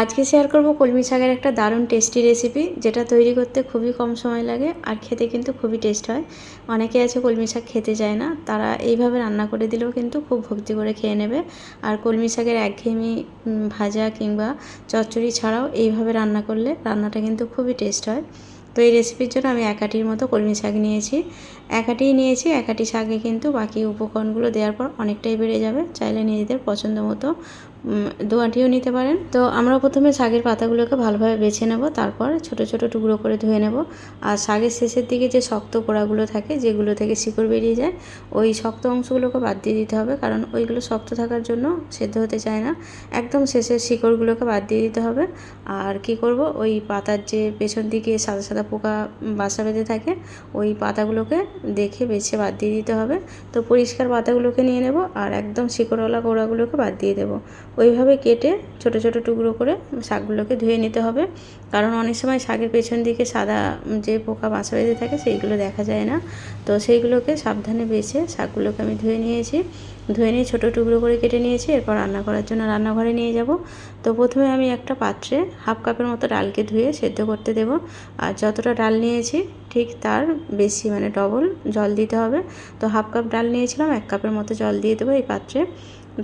আজকে শেয়ার করব কলমি শাকের একটা দারুণ টেস্টি রেসিপি যেটা তৈরি করতে খুবই কম সময় লাগে আর খেতে কিন্তু খুবই টেস্ট হয়। অনেকে আছে কলমি শাক খেতে চায় না তারা এইভাবে রান্না করে দিলেও কিন্তু খুব ভক্তি করে খেয়ে নেবে। আর কলমি শাকের একঘেয়েমি উম, ভাজা কিংবা চচ্চড়ি ছাড়াও এইভাবে রান্না করলে রান্নাটা কিন্তু খুবই টেস্ট হয়। তো এই রেসিপির জন্য আমি একাটির মতো কলমি শাক নিয়েছি। একাটিই নিয়েছি, একাটি শাকে কিন্তু বাকি উপকরণগুলো দেওয়ার পর অনেকটাই বেড়ে যাবে। চাইলে নিজেদের পছন্দ মতো দোয়াটিও নিতে পারেন। তো আমরা প্রথমে শাকের পাতাগুলোকে ভালোভাবে বেছে নেব, তারপর ছোট ছোট টুকরো করে ধুয়ে নেব। আর শাকের শেষের দিকে যে শক্ত কোড়াগুলো থাকে, যেগুলো থেকে শিকড় বেরিয়ে যায়, ওই শক্ত অংশগুলোকে বাদ দিয়ে দিতে হবে। কারণ ওইগুলো শক্ত থাকার জন্য সেদ্ধ হতে চায় না। একদম শেষের শিকড়গুলোকে বাদ দিয়ে দিতে হবে। আর কি করব? ওই পাতার যে পেছন দিকে সাদা সাদা পোকা বাসা বেঁধে থাকে, ওই পাতাগুলোকে দেখে বেছে বাদ দিয়ে দিতে হবে। তো পরিষ্কার পাতাগুলোকে নিয়ে নেব আর একদম শিকড়ওয়ালা গোড়াগুলোকে বাদ দিয়ে দেবো। ওইভাবে কেটে ছোট ছোট টুকরো করে শাকগুলোকে ধুয়ে নিতে হবে। কারণ অনেক সময় শাকের পেছন দিকে সাদা যে পোকা বাসা বেঁধে থাকে, সেইগুলো দেখা যায় না। তো সেইগুলোকে সাবধানে বেছে শাকগুলোকে আমি ধুয়ে নিয়েছি। ধুয়ে নিয়ে ছোটো টুকরো করে কেটে নিয়েছি। এরপর রান্না করার জন্য রান্নাঘরে নিয়ে যাব। তো প্রথমে আমি একটা পাত্রে হাফ কাপের মতো ডালকে ধুয়ে সেদ্ধ করতে দেব। আর যতটা ডাল নিয়েছি ঠিক তার বেশি মানে ডবল জল দিতে হবে। তো হাফ কাপ ডাল নিয়েছিলাম, এক কাপের মতো জল দিয়ে দেবো এই পাত্রে।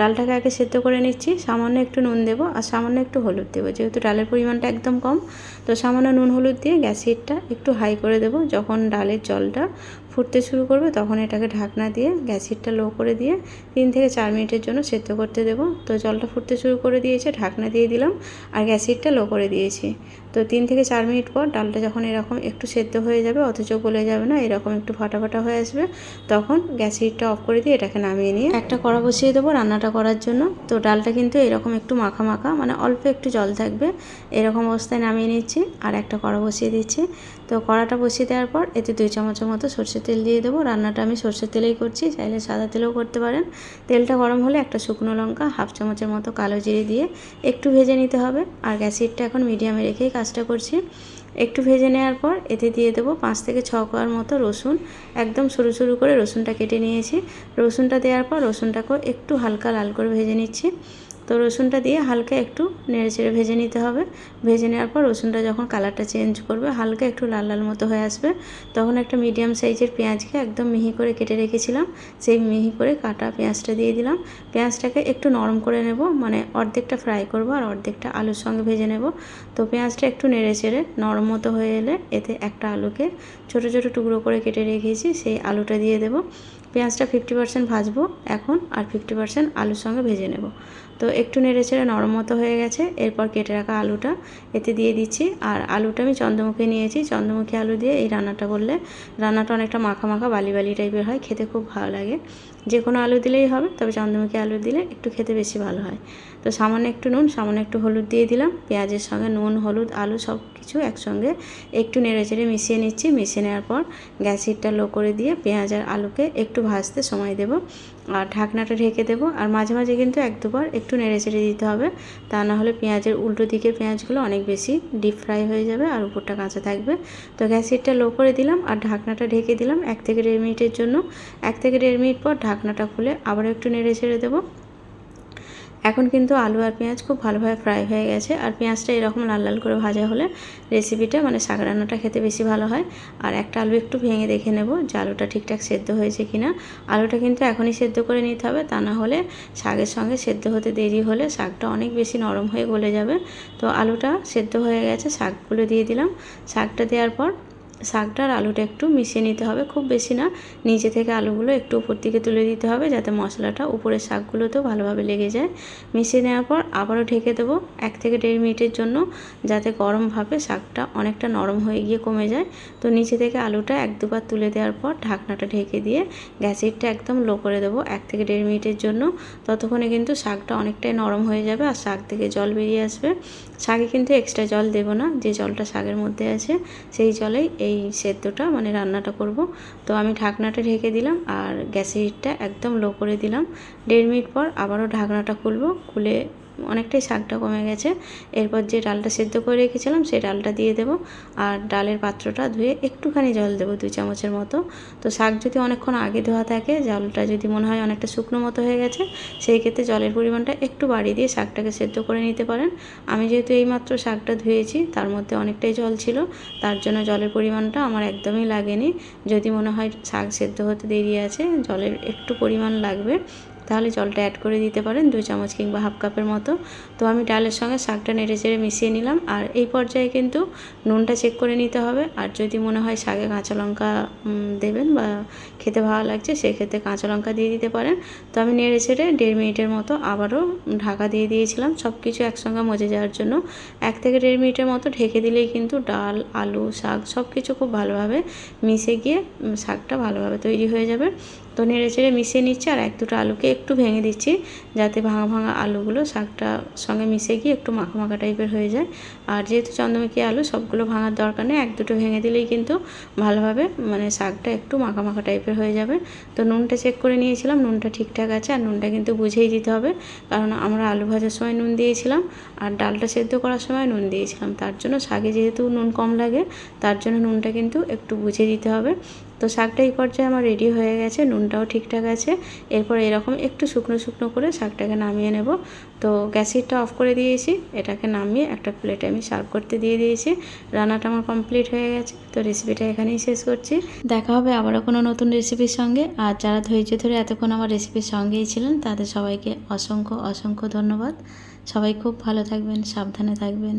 ডালটাকে আগে সেদ্ধ করে নিচ্ছি, সামান্য একটু নুন দেবো আর সামান্য একটু হলুদ দেবো, যেহেতু ডালের পরিমাণটা একদম কম। তো সামান্য নুন হলুদ দিয়ে গ্যাস হিটটা একটু হাই করে দেবো, যখন ডালের জলটা ফুটতে শুরু করবে তখন এটাকে ঢাকনা দিয়ে গ্যাস হিটটা লো করে দিয়ে তিন থেকে চার মিনিটের জন্য সেদ্ধ করতে দেবো। তো জলটা ফুটতে শুরু করে দিয়েছে, ঢাকনা দিয়ে দিলাম আর গ্যাস হিটটা লো করে দিয়েছি। তো তিন থেকে চার মিনিট পর ডালটা যখন এরকম একটু সেদ্ধ হয়ে যাবে, অথচ গলে যাবে না, এরকম একটু ফাটা ফাটা হয়ে আসবে, তখন গ্যাস হিটটা অফ করে দিয়ে এটাকে নামিয়ে নিয়ে একটা কড়া বসিয়ে দেবো রান্নাটা করার জন্য। তো ডালটা কিন্তু এরকম একটু মাখা মাখা মানে অল্প একটু জল থাকবে, এরকম অবস্থায় নামিয়ে নিচ্ছি আর একটা কড়া বসিয়ে দিচ্ছি। তো কড়াটা বসিয়ে দেওয়ার পর এতে দুই চামচের মতো সর্ষের তেল দিয়ে দেবো। রান্নাটা আমি সর্ষের তেলেই করছি, চাইলে সাদা তেলেও করতে পারেন। তেলটা গরম হলে একটা শুকনো লঙ্কা, হাফ চামচের মতো কালো জিরে দিয়ে একটু ভেজে নিতে হবে। আর গ্যাস হিটটা এখন মিডিয়ামে রেখেই কাজটা করছি। একটু ভেজে নেওয়ার পর এতে দিয়ে দেবো পাঁচ থেকে ছ কোয়ার মতো রসুন। একদম সরু সরু করে রসুনটা কেটে নিয়েছি। রসুনটা দেওয়ার পর রসুনটাকে একটু হালকা লাল করে ভেজে নিচ্ছি। তো রসুনটা দিয়ে হালকা একটু নেড়ে চেড়ে ভেজে নিতে হবে। ভেজে নেওয়ার পর রসুনটা যখন কালারটা চেঞ্জ করবে, হালকা একটু লাল লাল মতো হয়ে আসবে। তখন একটা মিডিয়াম সাইজের পেঁয়াজকে একদম মিহি করে কেটে রেখেছিলাম। সেই মিহি করে কাটা পেঁয়াজটা দিয়ে দিলাম। পেঁয়াজটাকে একটু নরম করে নেব মানে অর্ধেকটা ফ্রাই করব আর অর্ধেকটা আলুর সঙ্গে ভেজে নেব। তো পেঁয়াজটা একটু নেড়ে চেড়ে নরম মতো হয়ে এলে এতে একটা আলুকে ছোট ছোট টুকরো করে কেটে রেখেছি, সেই আলুটা দিয়ে দেব। পেঁয়াজটা ফিফটি পার্সেন্ট ভাজবো এখন আর ফিফটি পার্সেন্ট আলুর সঙ্গে ভেজে নেব। তো একটু নেড়ে চেড়ে নরম মতো হয়ে গেছে, এরপর কেটে রাখা আলুটা। এতে দিয়ে দিচ্ছি, আর আলুটা আমি চন্দ্রমুখী নিয়েছি। চন্দ্রমুখী আলু দিয়ে এই রান্নাটা করলে রান্নাটা অনেকটা মাখা মাখা বালি বালি টাইপের হয়, খেতে খুব ভালো লাগে। যে কোনো আলু দিলেই হবে, তবে চন্দ্রমুখী আলু দিলে একটু খেতে বেশি ভালো হয়। তো সামান্য একটু নুন, সামান্য একটু হলুদ দিয়ে দিলাম। পেঁয়াজের সঙ্গে নুন, হলুদ, আলু সব কিছু একসঙ্গে একটু নেড়ে চেড়ে মিশিয়ে নিচ্ছি। মিশিয়ে নেওয়ার পর গ্যাস হিটটা লো করে দিয়ে পেঁয়াজ আর আলুকে একটু ভাজতে সময় দেব। আর ঢাকনাটা ঢেকে দেবো, আর মাঝে মাঝে কিন্তু এক দুবার একটু নেড়ে চেড়ে দিতে হবে। তা না হলে পেঁয়াজের উল্টো দিকের পেঁয়াজগুলো অনেক বেশি ডিপ ফ্রাই হয়ে যাবে আর উপরটা কাঁচা থাকবে। তো গ্যাস হিটটা লো করে দিলাম আর ঢাকনাটা ঢেকে দিলাম এক থেকে দেড় মিনিটের জন্য। এক থেকে দেড় মিনিট পর ঢাকনাটা খুলে আবার একটু নেড়ে ছেড়ে দেবো। এখন কিন্তু আলু আর পেঁয়াজ খুব ভালোভাবে ফ্রাই হয়ে গেছে। আর পেঁয়াজটা এরকম লাল লাল করে ভাজা হলে রেসিপিটা মানে শাক রান্নাটা খেতে বেশি ভালো হয়। আর একটা আলু একটু ভেঙে দেখে নেব যে আলুটা ঠিকঠাক সেদ্ধ হয়েছে কি না আলুটা কিন্তু এখনই সেদ্ধ করে নিতে হবে, তা না হলে শাকের সঙ্গে সেদ্ধ হতে দেরি হলে শাকটা অনেক বেশি নরম হয়ে গলে যাবে। তো আলুটা সেদ্ধ হয়ে গেছে, শাকগুলো দিয়ে দিলাম। শাকটা দেওয়ার পর শাকটা আর আলুটা একটু মিশিয়ে নিতে হবে, খুব বেশি না। নিচে থেকে আলুগুলো একটু উপর দিকে তুলে দিতে হবে যাতে মশলাটা উপরের শাকগুলোতেও ভালোভাবে লেগে যায়। মিশিয়ে নেওয়ার পর আবারও ঢেকে দেবো এক থেকে দেড় মিনিটের জন্য যাতে গরমভাবে শাকটা অনেকটা নরম হয়ে গিয়ে কমে যায়। তো নিচে থেকে আলুটা এক দুবার তুলে দেওয়ার পর ঢাকনাটা ঢেকে দিয়ে গ্যাসেরটা একদম লো করে দেবো এক থেকে দেড় মিনিটের জন্য। ততক্ষণে কিন্তু শাকটা অনেকটাই নরম হয়ে যাবে আর শাক থেকে জল বেরিয়ে আসবে। শাকে কিন্তু এক্সট্রা জল দেবো না, যে জলটা শাকের মধ্যে আছে সেই জলেই এই সেদ্ধটা মানে রান্নাটা করব। তো আমি ঢাকনাটা ঢেকে দিলাম আর গ্যাসের হিটটা একদম লো করে দিলাম। দেড় মিনিট পর আবারও ঢাকনাটা খুলব, খুলে অনেকটাই শাকটা কমে গেছে। এরপর যে ডালটা সেদ্ধ করে রেখেছিলাম, সেই ডালটা দিয়ে দেবো। আর ডালের পাত্রটা ধুয়ে একটুখানি জল দেবো, দুই চামচের মতো। তো শাক যদি অনেকক্ষণ আগে ধোয়া থাকে, জলটা যদি মনে হয় অনেকটা শুকনো মতো হয়ে গেছে, সেই ক্ষেত্রে জলের পরিমাণটা একটু বাড়িয়ে দিয়ে শাকটাকে সেদ্ধ করে নিতে পারেন। আমি যেহেতু এইমাত্র শাকটা ধুয়েছি, তার মধ্যে অনেকটাই জল ছিল, তার জন্য জলের পরিমাণটা আমার একদমই লাগেনি। যদি মনে হয় শাক সেদ্ধ হতে দেরি আছে, জলের একটু পরিমাণ লাগবে। তাহলে জলটা অ্যাড করে দিতে পারেন দুই চামচ কিংবা হাফ কাপের মতো। তো আমি ডালের সঙ্গে শাকটা নেড়ে চেড়ে মিশিয়ে নিলাম। আর এই পর্যায়ে কিন্তু নুনটা চেক করে নিতে হবে। আর যদি মনে হয় শাকে কাঁচা লঙ্কা দেবেন বা খেতে ভালো লাগছে, সেক্ষেত্রে কাঁচা লঙ্কা দিয়ে দিতে পারেন। তো আমি নেড়ে চেড়ে দেড় মিনিটের মতো আবারও ঢাকা দিয়ে দিয়েছিলাম। সব কিছু একসঙ্গে মজে যাওয়ার জন্য এক থেকে দেড় মিনিটের মতো ঢেকে দিলেই কিন্তু ডাল, আলু, শাক সব কিছু খুব ভালোভাবে মিশে গিয়ে শাকটা ভালোভাবে তৈরি হয়ে যাবে। তো নেড়ে চেড়ে মিশিয়ে নিচ্ছি আর এক দুটো আলুকে একটু ভেঙে দিচ্ছি যাতে ভাঙা ভাঙা আলুগুলো শাকটা সঙ্গে মিশে গিয়ে একটু মাখা মাখা টাইপের হয়ে যায়। আর যেহেতু চন্দ্রমুখী আলু, সবগুলো ভাঙার দরকার নেই, এক দুটো ভেঙে দিলেই কিন্তু ভালোভাবে মানে শাকটা একটু মাখা মাখা টাইপের হয়ে যাবে। তো নুনটা চেক করে নিয়েছিলাম, নুনটা ঠিকঠাক আছে আর নুনটা কিন্তু বুঝেই দিতে হবে। কারণ আমরা আলু ভাজার সময় নুন দিয়েছিলাম আর ডালটা সেদ্ধ করার সময় নুন দিয়েছিলাম। তার জন্য শাকে যেহেতু নুন কম লাগে, তার জন্য নুনটা কিন্তু একটু বুঝে দিতে হবে। তো শাকটা এই পর্যায়ে আমার রেডি হয়ে গেছে, নুনটাও ঠিকঠাক আছে। এরপর এরকম একটু শুকনো শুকনো করে শাকটাকে নামিয়ে নেব। তো গ্যাসিটটা অফ করে দিয়েছি, এটাকে নামিয়ে একটা প্লেটে আমি সার্ভ করতে দিয়ে দিয়েছি। রান্নাটা আমার কমপ্লিট হয়ে গেছে, তো রেসিপিটা এখানেই শেষ করছি। দেখা হবে আবারও কোনো নতুন রেসিপির সঙ্গে। আর যারা ধৈর্য ধরে এতক্ষণ আমার রেসিপির সঙ্গেই ছিলেন, তাদের সবাইকে অসংখ্য অসংখ্য ধন্যবাদ। সবাই খুব ভালো থাকবেন, সাবধানে থাকবেন।